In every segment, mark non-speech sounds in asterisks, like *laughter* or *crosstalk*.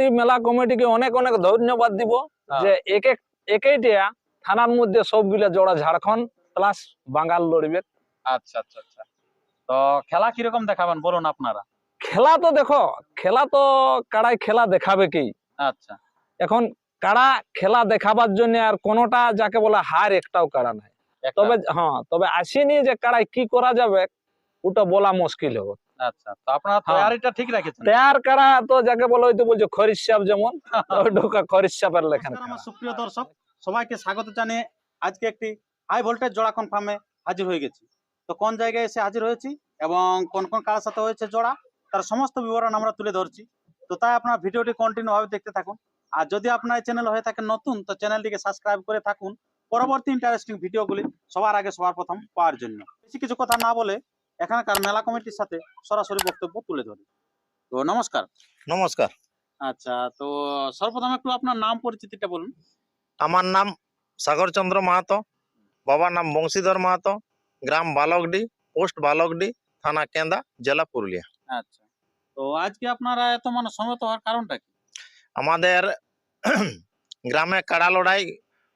বালকডি মেলা কমিটিকে অনেক অনেক ধন্যবাদ দিব হ্যাঁ। যে এক এক একইটা থানার মধ্যে সবগুলা জোড়া ঝাড়খণ্ড প্লাস বাঙ্গাল লড়বে। আচ্ছা আচ্ছা আচ্ছা। তো খেলা কীরকম দেখাবেন বলুন আপনারা? খেলা তো দেখো খেলা তো কাড়াই খেলা দেখাবে কি? আচ্ছা। এখন কাড়া খেলা দেখাবার জন্য আর কোনোটা যাকে বলে হার একটাও কাড়া নাই। তবে হ্যাঁ তবে আসেনি যে কাড়াই কি করা যাবে ওটা বলা মুশকিল হবে। আচ্ছা তো আপনারা হ্যাঁ। তৈরিটা ঠিক রেখেছেন। তেয়ার কাড়া তো যাকে বলে হয়তো বলছে খরিসাপ যেমন ওই ঢোকা খরিসাপের লেখান। আমার সুপ্রিয় দর্শক সবাইকে স্বাগত জানিয়ে আজকে একটি হাই ভোল্টেজ জোড়া কনফার্মে হাজির হয়ে গেছি। তো কোন জায়গায় এসে হাজির হয়েছি এবং কোন কোন কার সাথে হয়েছে জোড়া তার সমস্ত বিবরণ আমরা তুলে ধরছি। তো তাই আপনার ভিডিওটি কন্টিনিউ ভাবে দেখতে থাকুন। আর যদি আপনার চ্যানেল হয়ে থাকে নতুন তো চ্যানেলটিকে সাবস্ক্রাইব করে থাকুন। পরবর্তী ইন্টারেস্টিং ভিডিওগুলি সবার আগে সবার প্রথম পাওয়ার জন্য। বেশি কিছু কথা না বলে এখানকার মেলা কমিটির সাথে সরাসরি বক্তব্য তুলে ধরি। তো নমস্কার। নমস্কার। আচ্ছা তো সর্বপ্রথম একটু আপনার নাম পরিচিতিটা বলুন। আমার নাম সাগরচন্দ্র মাহাতো বাবার নাম বংশীধর মাহাতো গ্রাম বালকডি পোস্ট বালকডি থানা কেন্দা জেলা পুরুলিয়া। আচ্ছা তো আজকে আপনারা এত মানে সমবেত হওয়ার কারণটা কি? আমাদের গ্রামে কাড়া লড়াই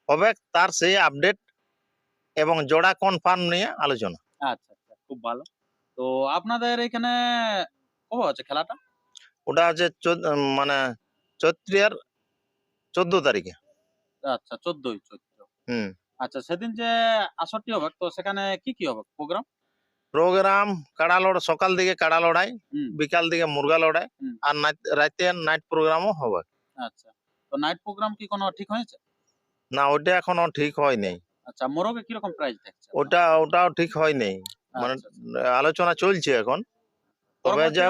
হবে তার সেই আপডেট এবং জোড়া কনফার্ম নিয়ে আলোচনা। আচ্ছা আচ্ছা খুব ভালো। তো আপনাদের এখানে কবে হচ্ছে খেলাটা? ওটা চোদ্দ- মানে চৈত্রিয়ার চোদ্দ তারিখে। আচ্ছা চোদ্দই চৈত্র। হুম। আচ্ছা সেদিন যে আসরটি হবে তো সেখানে কি কি হবে? প্রোগ্রাম? প্রোগ্রাম কাড়া লড় সকাল দিকে কাড়া লড়াই বিকাল দিকে মুরগা লড়াই আর রাতে নাইট প্রোগ্রামও হবে। আচ্ছা তো নাইট প্রোগ্রাম কি কোনো ঠিক হয়েছে? না ওটা এখনও ঠিক হয়নি। আচ্ছা মোরগে কীরকম প্রাইস থাকছে? ওটা ওটাও ঠিক হয়নি। মানে আচ্ছা, আচ্ছা। আলোচনা চলছে এখন। তবে যা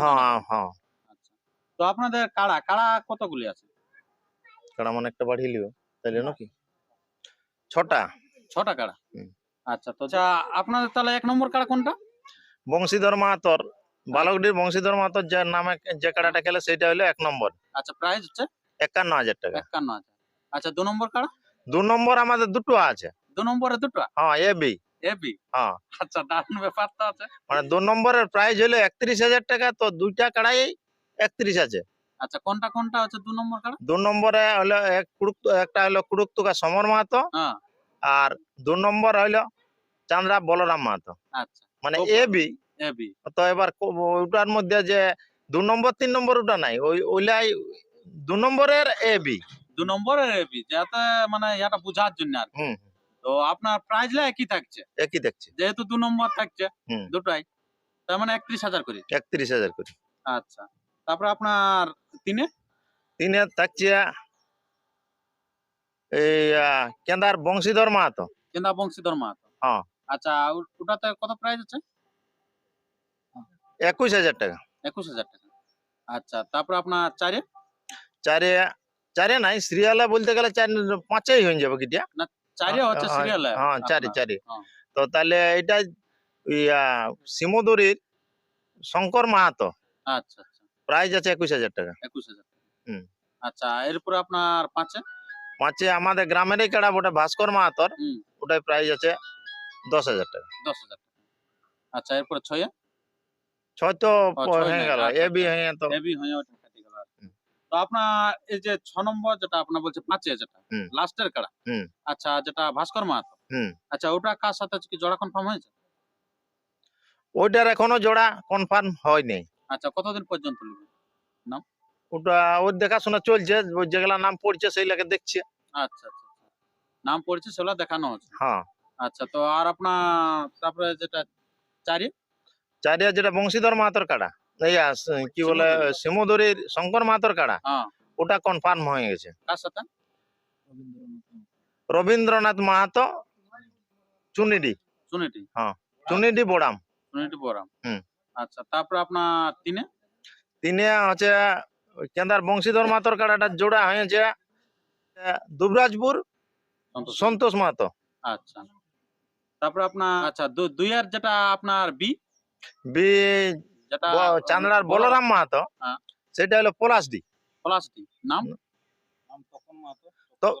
হ্যাঁ হ্যাঁ। আচ্ছা। তো আপনাদের কাড়া কাড়া কতগুলি আছে? কাড়া মানে একটা বাড়ি লিও তাইলে নাকি? ছটা। ছটা কাড়া। আচ্ছা তো আচ্ছা আপনাদের তাহলে এক নম্বর কাড়া কোনটা? বংশীধর মাহাতর বালকডির বংশীধর মাহাতর যার নামে যে কাড়াটা খেলে সেটা হলো এক নম্বর। আচ্ছা প্রাইস হচ্ছে? একান্ন হাজার টাকা। একান্ন হাজার। আচ্ছা দু নম্বর কাড়া? দু নম্বর আমাদের দুটো আছে। দু নম্বরে দুটো? হ্যাঁ এ বি। এবি হ্যাঁ। আচ্ছা দারুণ ব্যাপার তো আছে। মানে দু নম্বরের প্রাইস হলো একত্রিশ হাজার টাকা তো দুইটা কাড়াই একত্রিশ আছে আচ্ছা কোনটা কোনটা হচ্ছে দু নম্বর কাড়া? দু নম্বরে হলো এক কুড়ুক একটা হলো কুড়ুকতুকা সমর মাহাতো। হ্যাঁ। আর দু নম্বর হইল চান্দ্রা বলরাম মাহাতো। আচ্ছা। মানে খুব এ বি এবি তো এবার ওটার মধ্যে যে দু নম্বর তিন নম্বর ওটা নাই ওই ওইলাই দু নম্বরের এ বি দু নম্বরের এবি যাতে মানে এটা বোঝার জন্য আর তো আপনার প্রাইস একই থাকছে। একই থাকছে। যেহেতু দু নম্বর থাকছে দুটাই। তার মানে একত্রিশ হাজার করে। একত্রিশ হাজার করে। আচ্ছা। তারপরে আপনার তিনে? তিনে থাকছে এই কেন্দার বংশীধর মাহাতো। কেন্দা বংশীধর মাহাতো। হ্যাঁ। আচ্ছা ওটাতে কত প্রাইস আছে? একুশ হাজার টাকা। একুশ হাজার টাকা। আচ্ছা তারপরে আপনার চারে? চারে চারে নাই সিরিয়ালে বলতে গেলে চার পাঁচেই হয়ে যাবে কিটা চারে হচ্ছে হ্যাঁ, সিরিয়াল হ্যাঁ চারি চারি। হ্যাঁ। তো তাহলে এটা ইয়া সিমোদরির শঙ্কর মাহাতো। আচ্ছা আচ্ছা। প্রাইস আছে একুশ হাজার টাকা। একুশ হাজার হুম। আচ্ছা এরপরে আপনার পাঁচে? পাঁচে আমাদের গ্রামেরই কেডা ওটা ভাস্কর মাহাতর। ওটার প্রাইস আছে দশ হাজার টাকা। দশ হাজার আচ্ছা এরপরে ছয়ে? ছয় তো হয়ে গেল। আচ্ছা, এ বি আচ্ছা। হয়ে তো। হেভি হয়ে ওঠা কেটে গেল আর কি। হুম। তো আপনার এই যে ছ নম্বর যেটা আপনার বলছে পাঁচে যেটা লাস্টের কাড়া। আচ্ছা যেটা ভাস্কর মাহাতো। আচ্ছা ওটা কার সাথে কি জোড়া কনফার্ম হয়েছে? ওইটার এখনও জোড়া কনফার্ম হয়নি। আচ্ছা কতদিন পর্যন্ত নেবে? ওটা ওর দেখাশোনা চলছে যেগুলা নাম পড়ছে সেইগুলাকে দেখছে। আচ্ছা আচ্ছা আচ্ছা। নাম পড়েছে সেগুলো দেখানো হচ্ছে। হ্যাঁ। আচ্ছা তো আর আপনার তারপরে যেটা চারি? চারিয়া যেটা বংশীধর মাহাতর কাড়া। ইয়া কি বলে সিমোদরির। শঙ্কর মাহাতর কাড়া হ্যাঁ। ওটা কনফার্ম হয়ে গেছে। রবীন্দ্রনাথ মাহাতো চুনিডি। সুনিটি চুনিডি বোড়াম। সুনিটি বরাম হুম। আচ্ছা তারপরে আপনার তিনে? তিনি হচ্ছে কেন্দার বংশীধর মাহাতর কাড়াটা জোড়া হয়েছে দুবরাজপুর সন্তোষ। মাহাতো। আচ্ছা। তারপরে আপনার আচ্ছা দু- দুইয়ের যেটা আপনার বি? বি যেটা ব- বলরাম মাহাতো। হ্যাঁ। সেটা হলো পলাশডি পলাশটি নাম? তো-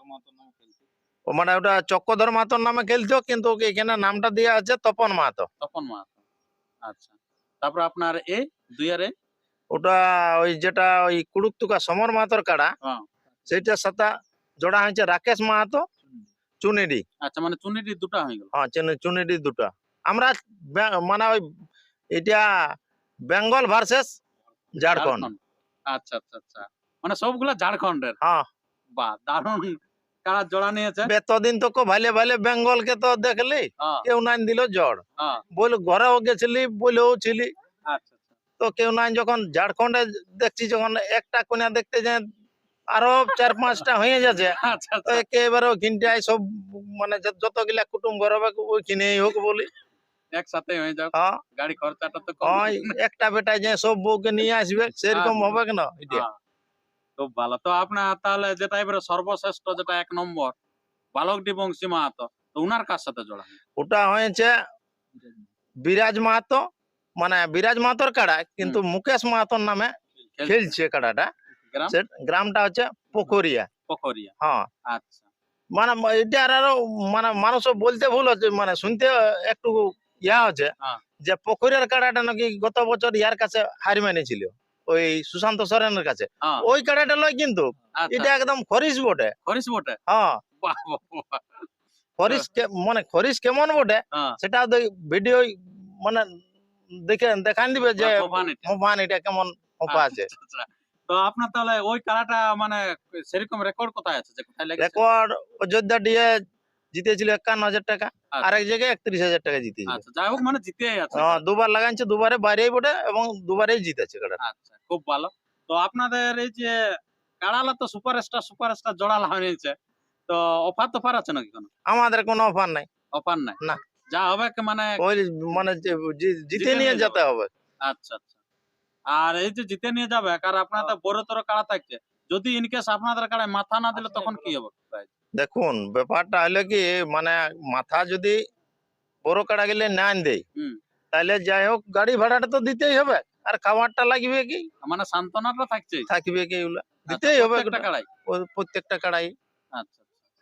ও মানে ওটা চক্রধর মাহাতোর নামে খেলতো কিন্তু ওকে এখানে নামটা দেওয়া আছে তপন মাহাতো। তপন মাহাতো। আচ্ছা। তারপরে আপনার এ দুইয়ের এ? ওটা ওই যেটা ওই কুড়ুকতুকা সমর মাহাতোর কাড়া হ্যাঁ। সেইটার সাথে জোড়া হয়েছে রাকেশ মাহাতো চুনিডি। আচ্ছা মানে চুনিডি দুটা হয়ে গেল। হ্যাঁ চুনি- চুনিডি দুটা। আমরা মানে ওই এটা বেঙ্গল ভার্সেস ঝাড়খণ্ড। আচ্ছা আচ্ছা আচ্ছা। মানে সবগুলা ঝাড়খণ্ডের? হ্যাঁ। বাহ দারুণ। কারা জোড়া নিয়েছে? এতদিন তো কো ভালে ভালে বেঙ্গলকে তো দেখলি? হ্যাঁ। কেউ নাই দিল জ্বর হ্যাঁ। বল ঘরেও গেছিলি বলেও ছিলি। আচ্ছা আচ্ছা। তো কেউ নাই যখন ঝাড়খণ্ডে দেখছি যখন একটা কোনা দেখতে যায় আরও চার পাঁচটা হয়ে যাচ্ছে। *laughs* আচ্ছা তো একেবারে ওইখানটায় সব মানে যত- যতগুলা কুটুম ঘর হবে ওইখানেই হোক বলি। একসাথে হয়ে যাও। হ্যাঁ। গাড়ি খরচাটা তো কম একটা বেটায় যে সব বউকে নিয়ে আসবে সেরকম আচ্ছা। হবে না হ্যাঁ। খুব ভালো। তো আপনার তাহলে যেটা এবারে সর্বশ্রেষ্ঠ যেটা এক নম্বর বালকডি বংশী মাহাতো তো উনার কার সাথে জোড়া ওটা হয়েছে বিরাজ মাহাতো মানে বিরাজ মাহাতোর কাড়া কিন্তু মুকেশ মাহাতোর নামে খেলছে। খেলছে কাড়াটা। গ্রামটা হচ্ছে পোখরিয়া। পোখরিয়া। হ্যাঁ। আচ্ছা। মানে এটা আরও মানে মানুষ বলতে ভুল হচ্ছে মানে শুনতে একটু ইয়া হচ্ছে হ্যাঁ। যে পুকুরের কাড়াটা নাকি গত বছর ইয়ার কাছে হারি মানেছিল ওই সুশান্ত সরেনের কাছে। হ্যাঁ। ওই কাড়াটা লয় কিন্তু আচ্ছা। এটা একদম খরিস বটে। করিস বটে? হ্যাঁ। কে- মানে খরিস কেমন বটে হ্যাঁ। সেটা ভিডিও মানে দেখে দেখান দিবে যে বাহ, এটা। কেমন হোপা আছে। আচ্ছা, আচ্ছা। তো আপনার তাহলে ওই কারাটা মানে সেরকম রেকর্ড কোথায় আছে যে কোথায় লেগেছে? রেকর্ড অযোধ্যা ডিএ জিতেছিল একান্ন হাজার টাকা আচ্ছা। আরেক জায়গায় একত্রিশ হাজার টাকা জিতেছিল। আচ্ছা যাই হোক মানে আছে। হ্যাঁ, দুবার লাগাইছে দুবারে বাইরেই বটে এবং দুবারেই জিতেছে আচ্ছা খুব ভালো। তো আপনাদের এই যে কাড়ালা তো সুপারস্টার সুপারস্টার জোড়া লাগাইছে তো অফার তোফার আছে নাকি কোনো? আমাদের কোনো অফার নাই। অফার নাই? না। যা হবে মানে ওই মানে জিতে জিতে নিয়ে নিয়ে যেতে হবে। আচ্ছা আচ্ছা। আর এই যে জিতে নিয়ে যাবে কারণ আপনাদের বড় তোর কাড়া থাকছে। যদি ইনকেস আপনাদের কাড়ায় মাথা না দিলে তখন কি হবে? দেখুন ব্যাপারটা হলো কি মানে মাথা যদি বড় কাড়া গেলে না দেয় হুম। তাহলে যাই হোক গাড়ি ভাড়াটা তো দিতেই হবে। আর খাবারটা লাগবে কি? মানে সান্ত্বনাটা থাকছে থাকবে কি এগুলা দিতেই হবে একটা কাড়াই। প্রত্যেকটা কাড়াই। আচ্ছা আচ্ছা।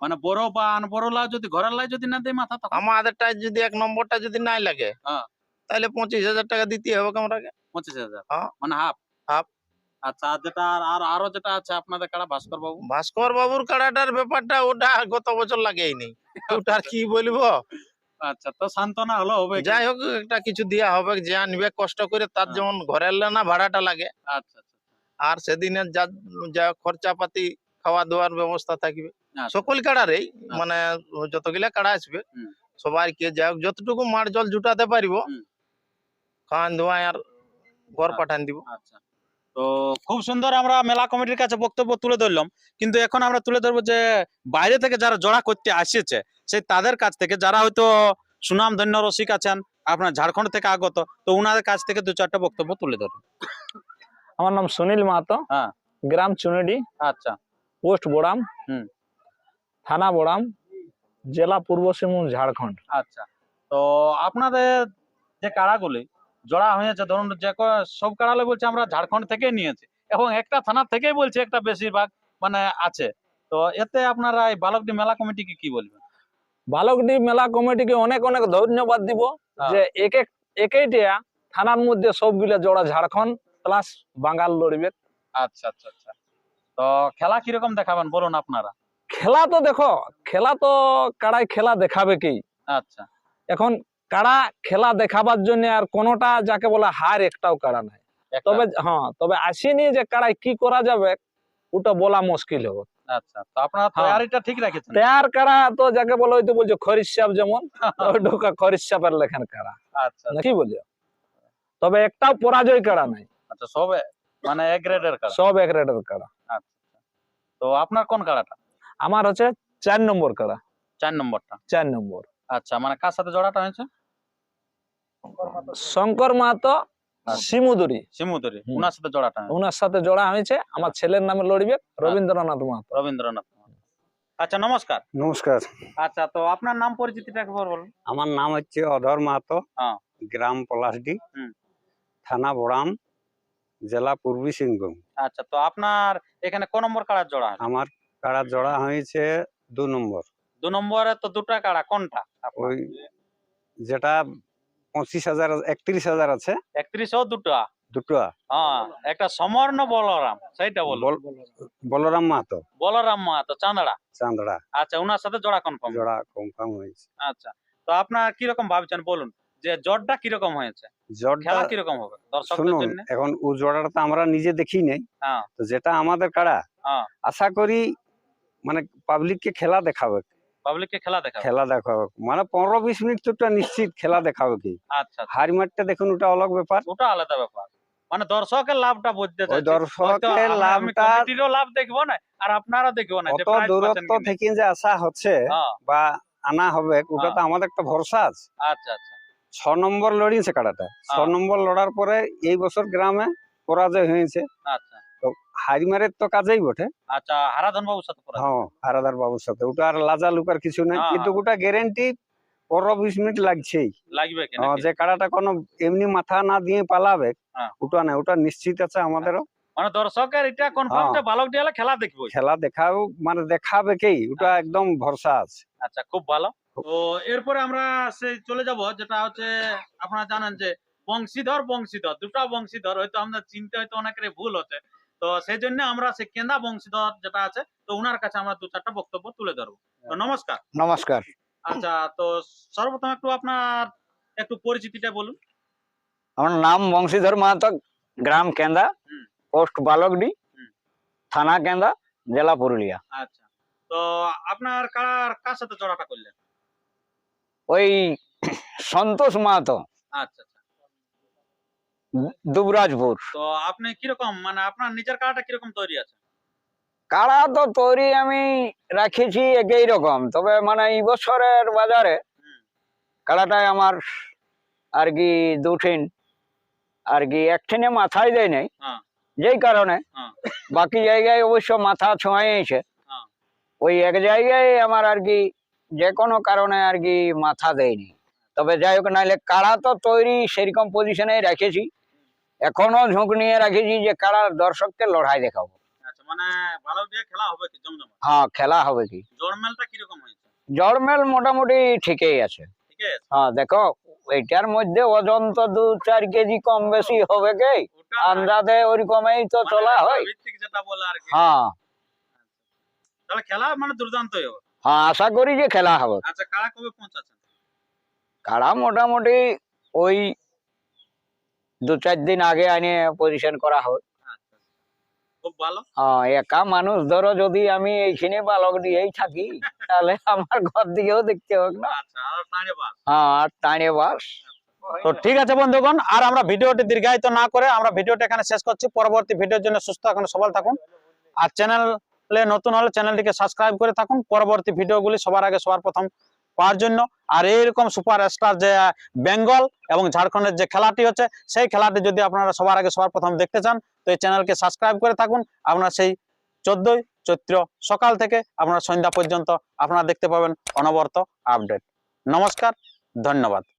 মানে বড় বা আনবড় লা যদি ঘরের লাই যদি না দেয় মাথা তখন? আমাদেরটা যদি এক নম্বরটা যদি নাই লাগে হ্যাঁ। তাহলে পঁচিশ হাজার টাকা দিতে হবে আমরাকে পঁচিশ হাজার। হ্যাঁ। মানে হাফ? Half। আচ্ছা আর যেটা আর আর যেটা আছে আপনাদের কাড়া ভাস্কর বাবু? ভাস্কর বাবুর কাড়াটার ব্যাপারটা ওটা গত বছর লাগেইনি। *laughs* ওটার কি বলব? আচ্ছা তো সান্ত্বনা হলো হবে যাই হোক একটা কিছু দেওয়া হবে যে আনবে কষ্ট করে তার হ্যাঁ। যেমন ঘরের না ভাড়াটা লাগে। আচ্ছা আচ্ছা আর সেদিনে যা যা খরচাপাতি খাওয়া দাওয়ার ব্যবস্থা থাকবে। আচ্ছা। সকল কাড়ারেই মানে যতগুলা কাড়া আসবে হুম। সবাইকে যাই হোক যতটুকু মার জল জুটাতে পারিব খাওয়ান ধোয়া আর ঘর আচ্ছা। পাঠান দিব। আচ্ছা। তো খুব সুন্দর আমরা মেলা কমিটির কাছে বক্তব্য তুলে ধরলাম। কিন্তু এখন আমরা তুলে ধরবো যে বাইরে থেকে যারা জড়া করতে আসছে সেই তাদের কাছ থেকে যারা হয়তো সুনাম ধন্য রসিক আছেন আপনার ঝাড়খণ্ড থেকে আগত তো উনাদের কাছ থেকে দু চারটা বক্তব্য তুলে ধরুন। আমার নাম সুনীল মাহাতো। হ্যাঁ। গ্রাম চুনেডি। আচ্ছা। পোস্ট বোড়াম। হুম। থানা বোড়াম। জেলা পূর্ব সিংভূম ঝাড়খণ্ড। আচ্ছা। তো আপনাদের যে কাড়াগুলি জড়া হয়েছে ধরুন যে সব কাড়ালে বলছে আমরা ঝাড়খণ্ড থেকে নিয়েছি এবং একটা থানা থেকেই বলছে একটা বেশিরভাগ মানে আছে। তো এতে আপনারা এই বালকডি মেলা কমিটিকে কি বলবেন? বালকডি মেলা কমিটিকে অনেক অনেক ধন্যবাদ দিব হ্যাঁ। যে এক এক একইটা থানার মধ্যে সবগুলা জোড়া ঝাড়খণ্ড প্লাস বাঙ্গাল লড়বে। আচ্ছা আচ্ছা আচ্ছা। তো খেলা কীরকম দেখাবেন বলুন আপনারা? খেলা তো দেখো খেলা তো কারাই খেলা দেখাবে কি? আচ্ছা। এখন কাড়া খেলা দেখাবার জন্য আর কোনোটা যাকে বলে হার একটাও কারা নাই। তবে হ্যাঁ তবে আসেনি যে কাড়াই কি করা যাবে ওটা বলা মুশকিল হবে। আচ্ছা তো আপনারা হ্যাঁ। ঠিক রেখেছেন। তেয়ার কাড়া তো যাকে বলে হয়তো বলছে খরিসাপ যেমন ওই ঢোকা লেখান কাড়া আচ্ছা। বলছো তবে একটাও পরাজয় কাড়া নাই। আচ্ছা সবে মানে গ্রেডের সব এক রেটের কাড়া আচ্ছা তো আপনার কোন কাড়াটা আমার হচ্ছে চার নম্বর কারা। চার নম্বরটা। চার নম্বর। আচ্ছা মানে কার সাথে জড়াটা হয়েছে? শঙ্কর মাহাতো। শিমুদুরি। শিমুদুরি হুম। উনার সাথে জড়াটা ওনার সাথে জোড়া হয়েছে আমার ছেলের নামে লড়বে রবীন্দ্রনাথ মাহাতো। রবীন্দ্রনাথ আচ্ছা নমস্কার। নমস্কার। আচ্ছা তো আপনার নাম পরিচিতিটা একবার বলুন। আমার নাম হচ্ছে অধর মাহাতো হ্যাঁ। গ্রাম পলাশডি থানা বড়াম জেলা পূর্বী সিংভূম। আচ্ছা তো আপনার এখানে কোন নম্বর কাড়ার জোড়া? আমার কাড়া জোড়া হয়েছে দু নম্বর। দু নম্বরে তো দুটা কাড়া কোনটা? ওই যেটা পঁচিশ হাজার একত্রিশ হাজার আছে। একত্রিশও দুটা? দুটো। হ্যাঁ একটা সমর্ণ বলরাম সেইটা বল বল- বলরাম মাহাতো। বলরাম মাহাতো চান্দড়া আচ্ছা ওনার সাথে জোড়া কনফার্ম জোড়া কনফার্ম হয়েছে। আচ্ছা তো আপনার কীরকম ভাবছেন বলুন যে জটটা কীরকম হয়েছে? খেলা কীরকম হবে দর্শকদের জন্য? এখন ও জোড়াটা তো আমরা নিজে দেখি নাই। হ্যাঁ। তো যেটা আমাদের কাড়া হ্যাঁ। আশা করি মানে পাবলিককে খেলা দেখাবে। পাবলিককে খেলা দেখাবে? খেলা দেখাবে। মানে পনেরো বিশ মিনিট তো ওটা নিশ্চিত খেলা দেখাবে কি? আচ্ছা আচ্ছা। হার মারটা দেখুন ওটা অলগ ব্যাপার। ওটা আলাদা ব্যাপার। মানে দর্শকের লাভটা বুঝতে ওই দর্শকের আমি- আমি লাভটা লাভ দেখব না আর আপনারা দেখব না যে দূরত্ব থেকে হচ্ছে হ্যাঁ, বা আনা হবে ওটা তো আমাদের একটা ভরসা আছে। আচ্ছা আচ্ছা। ছ নম্বর লড়িয়েছে কাড়াটা ছ হ্যাঁ। নম্বর লড়ার পরে এই বছর গ্রামে পরাজয় হয়েছে। আচ্ছা। হারিমারের তো কাজেই বটে। আচ্ছা হারাধন বাবুর সাথে হ্যাঁ হারাদার বাবুর সাথে। ওটা আর লাজা লুকার কিছু নেই হ্যাঁ, কিন্তু ওটা গ্যারেন্টি পনেরো বিশ মিনিট লাগছেই। লাগবে হ্যাঁ, যে কাড়াটা কোনো এমনি মাথা না দিয়ে পালাবে হ্যাঁ। ওটা না ওটা নিশ্চিত আছে আমাদেরও। মানে দর্শকের এটা কনফার্ম হ্যাঁ। যে বালক ডিয়ালে খেলা দেখব খেলা দেখাও মানে দেখাবে কি ওটা একদম ভরসা আছে। আচ্ছা খুব ভালো। তো এরপরে আমরা সেই চলে যাব যেটা হচ্ছে আপনারা জানেন যে বংশীধর বংশীধর দুটা বংশীধর হয়তো আমরা চিনতে হয়তো অনেকের ভুল হচ্ছে। তো সেই জন্য আমরা সেই কেন্দা বংশীধর যেটা আছে তো ওনার কাছে আমরা দু চারটা বক্তব্য তুলে ধরবো। তো নমস্কার। নমস্কার। আচ্ছা তো সর্বপ্রথম একটু আপনার একটু পরিচিতিটা বলুন। আমার নাম বংশীধর মাহাতো গ্রাম কেন্দা। পোস্ট বালকডি থানা কেন্দা জেলা পুরুলিয়া। আচ্ছা তো আপনার কার কার সাথে জড়াটা করলেন? ওই সন্তোষ মাহাতো। আচ্ছা আচ্ছা। দুবরাজপুর তো আপনি কীরকম মানে আপনার নিজের কাড়াটা কীরকম তৈরি আছে কাড়া তো তৈরি আমি রাখেছি একই রকম তবে মানে এই বছরের বাজারে হুম। কাড়াটায় আমার আর কি দুঠিন আর কি একঠিনে মাথায় দেয় নাই হ্যাঁ। যেই কারণে হ্যাঁ। বাকি জায়গায় অবশ্য মাথা ছোঁয়াইছে হ্যাঁ। ওই এক জায়গায় আমার আর কি যে কোনো কারণে আর কি মাথা দেয়নি তবে যাই হোক নাহলে কাড়া তো তৈরি সেরকম পজিশনে রেখেছি এখনও ঝোঁক নিয়ে রাখেছি যে কাড়া দর্শককে লড়াই দেখাবো। আচ্ছা মানে খেলা হবে হ্যাঁ খেলা হবে কি? মোটামুটি ঠিকই আছে। হ্যাঁ দেখো এটার মধ্যে ওজন তো দু চার কেজি কম বেশি হবে কি? ওটা আন্দাজে ওরকমই তো মানে চলা হয়। হ্যাঁ। তাহলে খেলা মানে দুর্দান্তই হবে। হ্যাঁ আশা করি যে খেলা হবে। আচ্ছা কারা কবে পৌঁছাচ্ছেন? কাড়া মোটামুটি ওই দু চার দিন আগে আনে পজিশন করা হয়। হ্যাঁ একা মানুষ ধরো যদি আমি এইখানে বালক দিয়েই থাকি তাহলে আমার ঘর দিকেও দেখতে হোক না। আচ্ছা হ্যাঁ আর টানে বাস। তো ঠিক আছে বন্ধুগণ আর আমরা ভিডিওটি দীর্ঘায়িত না করে আমরা ভিডিওটা এখানে শেষ করছি। পরবর্তী ভিডিওর জন্য সুস্থ এখন সবল থাকুন। আর চ্যানেলে নতুন হলে চ্যানেলটিকে সাবস্ক্রাইব করে থাকুন। পরবর্তী ভিডিওগুলি সবার আগে সবার প্রথম পাওয়ার জন্য। আর এইরকম সুপার স্টার যে বেঙ্গল এবং ঝাড়খণ্ডের যে খেলাটি হচ্ছে, সেই খেলাটি যদি আপনারা সবার আগে, সবার প্রথম দেখতে চান, তো এই চ্যানেলকে সাবস্ক্রাইব করে থাকুন। আপনারা সেই চোদ্দই চৈত্র সকাল থেকে আপনারা সন্ধ্যা পর্যন্ত আপনারা দেখতে পাবেন অনবরত আপডেট নমস্কার, ধন্যবাদ।